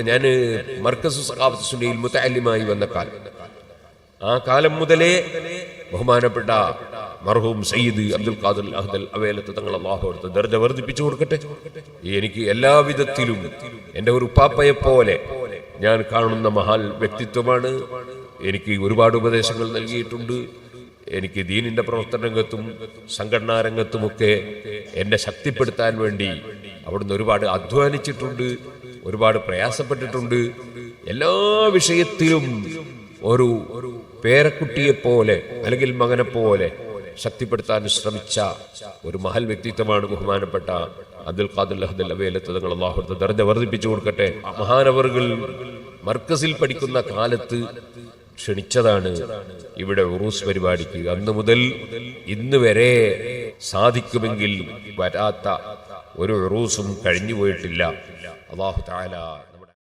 ഞാൻ മർക്കസു സഖാഫത്ത് സുന്നിയിൽ മുത്തല്ലിമായി വന്ന കാലം. ആ കാലം മുതലേ ബഹുമാനപ്പെട്ട മർഹൂം സയ്യിദ് അബ്ദുൽ ഖാദർ അഹ്ദൽ അവേലത്ത് തങ്ങൾ അള്ളാഹു അടുത്ത് ദർജ വർദ്ധിപ്പിച്ചു കൊടുക്കട്ടെ. എനിക്ക് എല്ലാവിധത്തിലും എന്റെ ഒരു ഉപ്പാപ്പയെ പോലെ ഞാൻ കാണുന്ന മഹാൽ വ്യക്തിത്വമാണ്. എനിക്ക് ഒരുപാട് ഉപദേശങ്ങൾ നൽകിയിട്ടുണ്ട്. എനിക്ക് ദീനിന്റെ പ്രവർത്തന രംഗത്തും സംഘടനാ രംഗത്തുമൊക്കെ എന്നെ ശക്തിപ്പെടുത്താൻ വേണ്ടി അവിടുന്ന് ഒരുപാട് അധ്വാനിച്ചിട്ടുണ്ട് ഒരുപാട് പ്രയാസപ്പെട്ടിട്ടുണ്ട്. എല്ലാ വിഷയത്തിലും ഒരു പേരക്കുട്ടിയെ പോലെ അല്ലെങ്കിൽ മകനെ പോലെ ശക്തിപ്പെടുത്താൻ ശ്രമിച്ച ഒരു മഹൽ വ്യക്തിത്വമാണ് ബഹുമാനപ്പെട്ട അബ്ദുൽ ഖാദുൽ അഹദ് അവേലത്ത് തങ്ങൾ അള്ളാഹുദ് ദർജ വർദ്ധിപ്പിച്ചു കൊടുക്കട്ടെ. മഹാനവറുകൾ മർക്കസിൽ പഠിക്കുന്ന കാലത്ത് ക്ഷണിച്ചതാണ് ഇവിടെ ഉറൂസ് പരിപാടിക്ക്. അന്ന് മുതൽ ഇന്ന് വരെ സാധിക്കുമെങ്കിൽ വരാത്ത ഒരു ഉറൂസും കഴിഞ്ഞു പോയിട്ടില്ല അള്ളാഹു താല